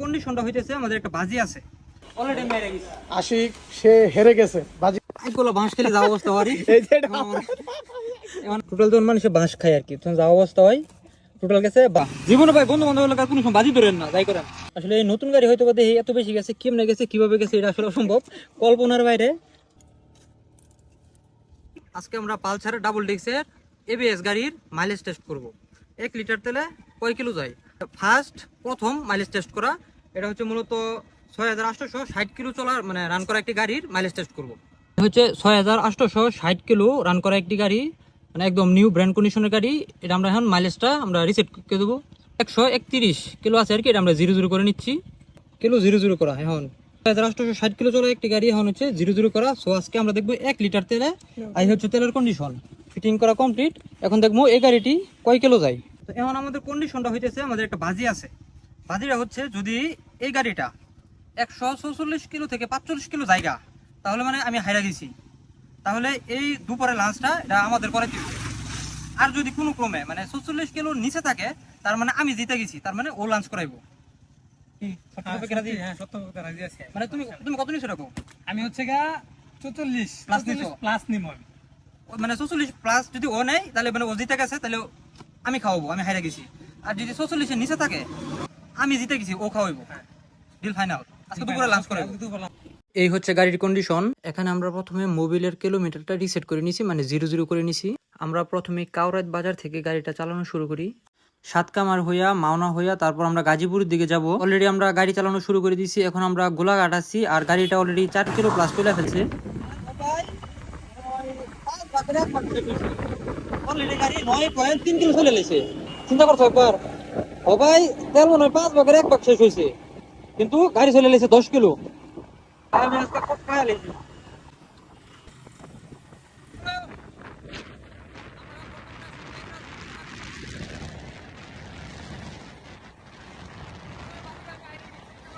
কন্ডিশনটা হইতেছে? আমাদের একটা বাজি আছে। অলরেডি মেরে গেছি। আশিক সে হেরে গেছে। বাজি বাঁশ খেলে অবস্থা হয়। এই যে এখন টোটাল তো মানুষে বাঁশ খায় আর কি তখন অবস্থা হয়। টোটাল গেছে বা জীবনে ভাই বন্ধু বান্ধব এলাকার কোনো সময় বাজি ধরেন না যাই করেন। আসলে এই নতুন গাড়ি হয়তো এত বেশি গেছে কেমনে গেছে কীভাবে গেছে এটা আসলে অসম্ভব। কল্পনার বাইরে। আজকে আমরা পালসার ডাবল ডিক্সের এবিএস গাড়ির মাইলেজ টেস্ট করব। এক লিটার তেলে কয় কিলো যায়? ফার্স্ট, প্রথম মাইলেজ টেস্ট করা। এটা হচ্ছে মূলত ছয় হাজার আটশোশো ষাট কিলো চলার মানে রান করা একটি গাড়ির মাইলেজ টেস্ট করব। হচ্ছে ছয় হাজার আটশোশো ষাট কিলো রান করা একটি গাড়ি মানে একদম নিউ ব্র্যান্ড কন্ডিশনের গাড়ি। এটা আমরা এখন মাইলেজটা আমরা রিসেট করে দেবো। একশো একত্রিশ কিলো আছে আর কি, এটা আমরা জিরো জিরো করে নিচ্ছি। কিলো জিরো জিরো করা এখন। হাজার ষাট কিলো চলা একটি গাড়ি এখন হচ্ছে জিরো জিরো করা। সো আজকে আমরা দেখব এক লিটার তেলে আই হচ্ছে তেলের কন্ডিশন ফিটিং করা কমপ্লিট এখন দেখব এই গাড়িটি কয় কিলো যায়? তো এখন আমাদের কন্ডিশনটা হইতেছে আমাদের একটা বাজি আছে। বাজিটা হচ্ছে যদি এই গাড়িটা একশো চৌচল্লিশ কিলো থেকে পাঁচচল্লিশ কিলো জায়গা তাহলে মানে আমি হাইরা গেছি। তাহলে এই দুপুরে লাঞ্চটা এটা আমাদের করে দিবে। আর যদি কোনো ক্রমে মানে চৌচল্লিশ কিলোর নিচে থাকে তার মানে আমি জিতে গেছি তার মানে ও লাঞ্চ করাইবো? হ্যাঁ আছে। মানে তুমি তুমি কত নিচে রাখো আমি হচ্ছে গা চৌচল্লিশ Plus নিছো? প্লাস মানে প্লাস যদি ও নেয় তাহলে মানে ও জিতে গেছে তাহলে আমি খাওয়াবো আমি হাইরা গেছি। আর যদি চৌচল্লিশের নিচে থাকে আমি জিতে গেছি ও খাওয়াইবো। ডিল ফাইনাল আজকে দুপুরে লাঞ্চ বললাম। এই হচ্ছে গাড়ির কন্ডিশন এখানে আমরা প্রথমে মোবিলের কিলোমিটারটা রিসেট করে নিছি মানে জিরো জিরো করে নিছি। আমরা প্রথমে কাউরাত বাজার থেকে গাড়িটা চালানো শুরু করি। সাতকামার হইয়া মাওনা হইয়া তারপর আমরা গাজীপুরের দিকে যাব। অলরেডি আমরা গাড়ি চালানো শুরু করে দিছি। এখন আমরা গোলাঘাট আছি আর গাড়িটা অলরেডি চার কিলো প্লাস চলে ফেলছে। অলরেডি গাড়ি, নয় পয়েন্ট তিন কিলো চলে লেছে চিন্তা করছ একবার? ভাই, তেল মনে হয় পাঁচ ভাগের এক ভাগ শেষ হয়েছে। কিন্তু গাড়ি চলে লেছে দশ কিলো। আমি আজকে খুব খায়া লেছি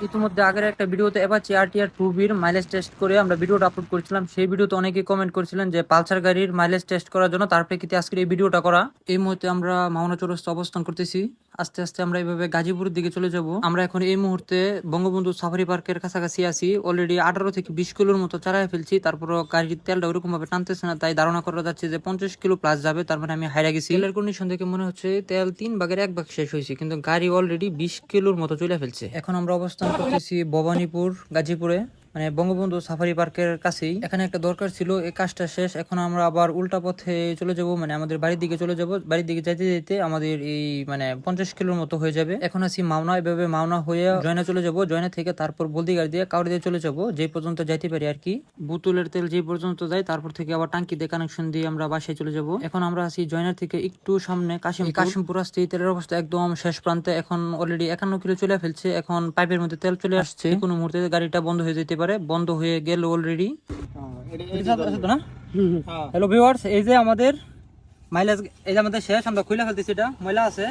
ইতিমধ্যে আগের একটা ভিডিওতে এবার চেয়ার টিয়ার টু বির মাইলেজ টেস্ট করে আমরা ভিডিওটা আপলোড করেছিলাম। সেই ভিডিওতে অনেকেই কমেন্ট করেছিলেন যে পালসার গাড়ির মাইলেজ টেস্ট করার জন্য তার প্রেক্ষিতে আজকের এই ভিডিওটা করা। এই মুহূর্তে আমরা মাওনা চৌরাস্তা অবস্থান করতেছি। আস্তে আস্তে আমরা এইভাবে গাজীপুরের দিকে চলে যাব। আমরা এখন এই মুহূর্তে বঙ্গবন্ধু সাফারি পার্কের কাছাকাছি আছি। অলরেডি আঠারো থেকে বিশ কিলোর মতো চালায় ফেলছি। তারপর গাড়ির তেলটা ওরকম ভাবে টানতেছে না, তাই ধারণা করা যাচ্ছে যে পঞ্চাশ কিলো প্লাস যাবে। তার মানে আমি হাইরা গেছি। তেলের কন্ডিশন থেকে মনে হচ্ছে তেল তিন ভাগের এক ভাগ শেষ হয়েছে, কিন্তু গাড়ি অলরেডি বিশ কিলোর মতো চলে ফেলছে। এখন আমরা অবস্থান করতেছি ভবানীপুর, গাজীপুরে। মানে বঙ্গবন্ধু সাফারি পার্কের কাছেই। এখানে একটা দরকার ছিল এই কাজটা শেষ এখন আমরা আবার উল্টা পথে চলে যাব মানে আমাদের বাড়ির দিকে চলে যাব। বাড়ির দিকে যাইতে যেতে আমাদের এই মানে পঞ্চাশ কিলোর মতো হয়ে যাবে। এখন আছি মাওনা এভাবে মাওনা হয়ে জয়না চলে যাব। জয়না থেকে তারপর বলদি গাড়ি দিয়ে কাউরি দিয়ে চলে যাব যে পর্যন্ত যাইতে পারি আর কি। বুতুলের তেল যে পর্যন্ত যায় তারপর থেকে আবার টাঙ্কি দিয়ে কানেকশন দিয়ে আমরা বাসায় চলে যাব। এখন আমরা আছি জয়নার থেকে একটু সামনে কাশিম কাশিমপুর এই তেলের অবস্থা একদম শেষ প্রান্তে। এখন অলরেডি একান্ন কিলো চলে ফেলছে এখন পাইপের মধ্যে তেল চলে আসছে। কোনো মুহূর্তে গাড়িটা বন্ধ হয়ে যেতে পারে। বন্ধ হয়ে গেল অলরেডি না হ্যাঁ। হ্যালো ভিউয়ার্স এই যে আমাদের মাইলেজ এই যে আমাদের শেষ আমরা খুলে ফেলতেছি এটা। ময়লা আছে।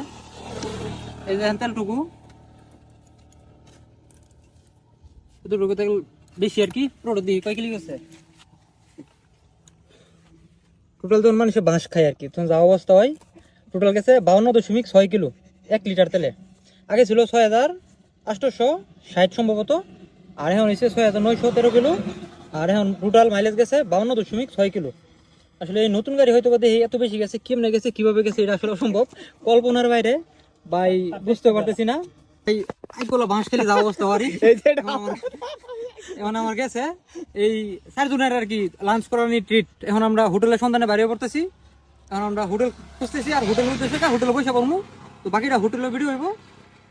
এই যে তেলটুকু। তেল বেশি আর কি পুরোটা দিই কয় কিলো গেছে? টোটাল তখন মানুষে বাঁশ খায় আর কি। তখন যা অবস্থা হয় টোটাল গেছে বাউন্ন দশমিক ছয় কিলো এক লিটার তেলে। আগে ছিল ছয় হাজার আটশোশো ষাট সম্ভবত। আর এখন হয়েছে ছয় হাজার নয়শো তেরো কিলো আর এখন টোটাল মাইলেজ গেছে বাউন্ন দশমিক ছয় কিলো। আসলে এই নতুন গাড়ি হয়তো দেখি এত বেশি গেছে কেমনে গেছে কীভাবে গেছে এটা আসলে অসম্ভব। কল্পনার বাইরে বাই বুঝতে পারতেছি না। এই আইগুলো বাঁশ খেলে যাওয়া অবস্থা এটা। এখন আমার- গেছে। এই চারজনের আর কি লাঞ্চ করার ট্রিট এখন আমরা হোটেলের সন্ধানে বাইরে পড়তেছি। এখন আমরা হোটেল খুঁজতেছি আর হোটেল উদ্দেশ্যে হোটেলে বসে করব তো বাকিটা হোটেলের ভিডিও হইব।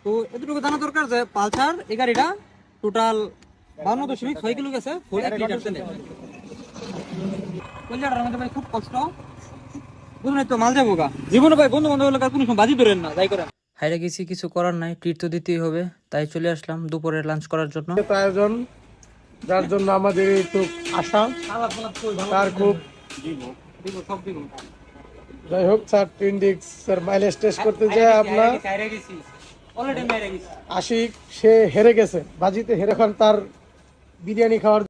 তো এতটুকু জানা দরকার যে পালসার এই গাড়িটা টোটাল বান্ন দশমিক ছয় কিলো গেছে ফুল এক লিটার তেলে কলজাটার মধ্যে ভাই খুব কষ্ট। বুঝলেন তো মাল যাব গা। জীবনে ভাই বন্ধু বান্ধব এলাকার কোনো সময় বাজি ধরেন না যাই করেন। হাইরে গেছি কিছু করার নাই ট্রিট তো দিতেই হবে তাই চলে আসলাম দুপুরে লাঞ্চ করার জন্য। আয়োজন যার জন্য আমাদের আশা তার খুব যাই হোক স্যার মাইলেজ টেস্ট করতে যায় আপনার আশিক সে হেরে গেছে। বাজিতে হেরে খান তার বিরিয়ানি খাওয়ার